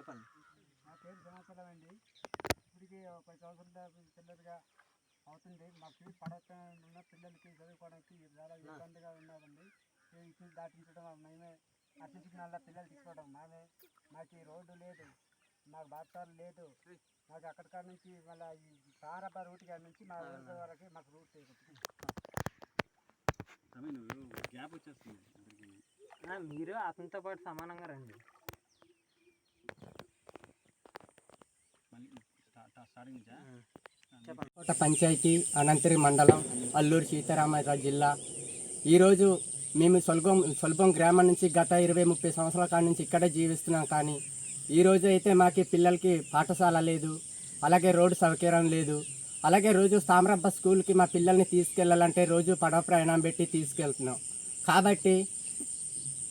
చెప్పండి. నా పేరు సంవత్సరం అండి. ఇప్పటికి పది సంవత్సరాల పిల్లలుగా అవుతుంది. మా ఫీజు పడకుండా పిల్లలకి చదువుకోవడానికి చాలా ఇబ్బందిగా ఉన్నదండి. ఈ ఫీజు దాటించడం మేమే అర్చించుకున్న పిల్లలు తీసుకోవడం మామే మాకు ఈ రోడ్డు లేదు మాకు బాత్రూమ్ లేదు. మాకు అక్కడికాడ నుంచి మళ్ళీ ఈ సారప రూట్ కాడ నుంచి మా రెండు వరకు మాకు రూట్ గ్యాప్ మీరు అతనితో పాటు సమానంగా రండి. కోట పంచాయతీ అనంతరి మండలం అల్లూరు సీతారామరాజు జిల్లా. ఈరోజు మేము స్వల్పం స్వల్పం గ్రామం నుంచి గత ఇరవై ముప్పై సంవత్సరాల కాడి నుంచి ఇక్కడే జీవిస్తున్నాం కానీ ఈ రోజు అయితే మాకు పిల్లలకి పాఠశాల లేదు అలాగే రోడ్డు సౌకర్యం లేదు. అలాగే రోజు స్థామరబ్బ స్కూల్కి మా పిల్లల్ని తీసుకెళ్ళాలంటే రోజు పడవ ప్రయాణం పెట్టి తీసుకెళ్తున్నాం. కాబట్టి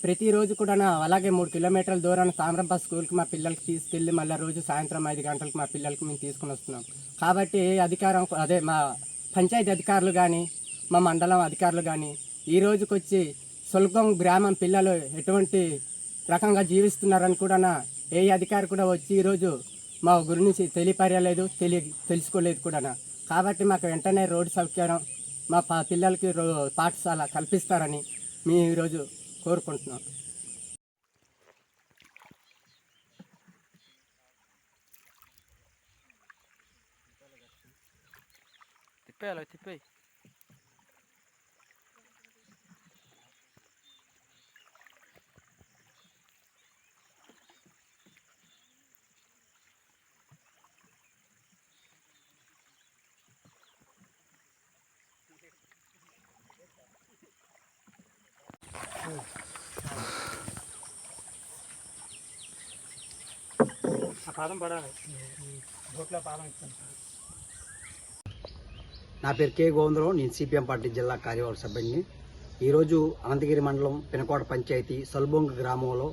ప్రతిరోజు కూడా అలాగే మూడు కిలోమీటర్ల దూరాన్ని సామరంప స్కూల్కి మా పిల్లలకి తీసుకెళ్ళి మళ్ళీ రోజు సాయంత్రం ఐదు గంటలకు మా పిల్లలకి మేము తీసుకుని వస్తున్నాం. కాబట్టి అధికారం అదే మా పంచాయతీ అధికారులు కానీ మా మండలం అధికారులు కానీ ఈ రోజుకి వచ్చి సులభం గ్రామం పిల్లలు ఎటువంటి రకంగా జీవిస్తున్నారని కూడా ఏ అధికారి కూడా వచ్చి ఈరోజు మా గురించి తెలియపరలేదు తెలియ తెలుసుకోలేదు కూడా కాబట్టి మాకు వెంటనే రోడ్డు సౌకర్యం మా పా- పిల్లలకి రో పాఠశాల కల్పిస్తారని మీ ఈరోజు కోరుకుంటున్నాం తిప్పేయాలి తిప్పేయి నా పేరు కే గోవిందరావు నేను సిపిఎం పార్టీ జిల్లా కార్యవర్గ సభ్యుడిని. ఈరోజు అనంతగిరి మండలం పినకోట పంచాయతీ సల్బొంగ గ్రామంలో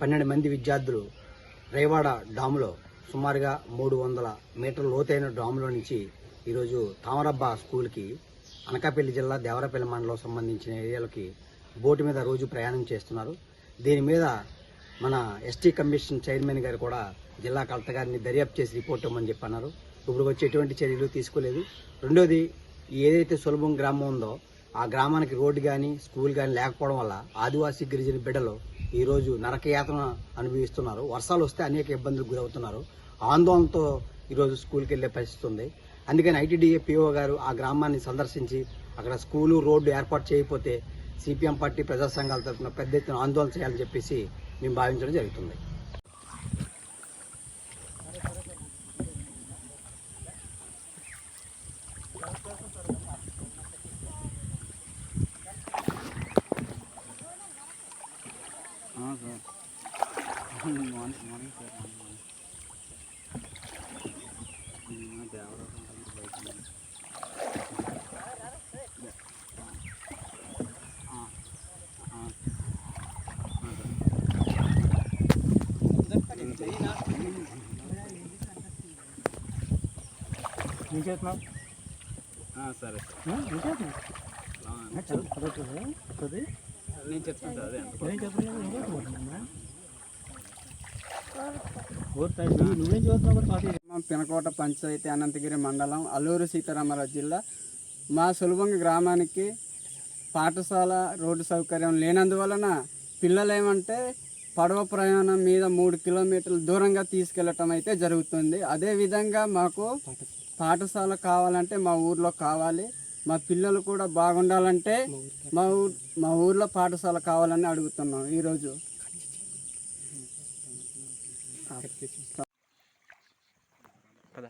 పన్నెండు మంది విద్యార్థులు రేవాడ డాములో సుమారుగా మూడు వందల మీటర్ల లోతైన డాములో నుంచి ఈరోజు తామరబ్బ స్కూల్కి అనకాపల్లి జిల్లా దేవరపల్లి మండలం సంబంధించిన ఏరియాలకి బోటు మీద రోజు ప్రయాణం చేస్తున్నారు. దీని మీద మన ఎస్టీ కమిషన్ చైర్మన్ గారు కూడా జిల్లా కలెక్టర్ గారిని దర్యాప్తు చేసి రిపోర్ట్ ఇవ్వమని చెప్పన్నారు. ఇప్పుడు వచ్చి ఎటువంటి చర్యలు తీసుకోలేదు. రెండోది ఏదైతే సులభం గ్రామం ఉందో ఆ గ్రామానికి రోడ్డు కానీ స్కూల్ కానీ లేకపోవడం వల్ల ఆదివాసీ గిరిజన బిడ్డలు ఈరోజు నరకయాతన అనుభవిస్తున్నారు. వర్షాలు వస్తే అనేక ఇబ్బందులకు గురవుతున్నారు. ఆందోళనతో ఈరోజు స్కూల్కి వెళ్ళే పరిస్థితి ఉంది. అందుకని ఐటీడీఏ పిఓ గారు ఆ గ్రామాన్ని సందర్శించి అక్కడ స్కూలు రోడ్డు ఏర్పాటు చేయకపోతే సిపిఎం పార్టీ ప్రజా సంఘాల తరఫున పెద్ద ఎత్తున ఆందోళన చేయాలని చెప్పేసి మేము భావించడం జరుగుతుంది. ఆ, సార్. మార్నింగ్ సార్ దేవరాజు బయట ఉన్నారు. ఆ, ఆ, ఆ, సరే. సార్ నేను చెప్తాను అదే పినకోట పంచాయతీ అనంతగిరి మండలం అల్లూరు సీతారామరాజు జిల్లా. మా సులభంగ గ్రామానికి పాఠశాల రోడ్డు సౌకర్యం లేనందువలన పిల్లలు ఏమంటే పడవ ప్రయాణం మీద మూడు కిలోమీటర్ల దూరంగా తీసుకెళ్ళటం అయితే జరుగుతుంది. అదేవిధంగా మాకు పాఠశాల కావాలంటే మా ఊర్లో కావాలి. మా పిల్లలు కూడా బాగుండాలంటే మా ఊ మా ఊర్లో పాఠశాల కావాలని అడుగుతున్నాం ఈరోజు. పద.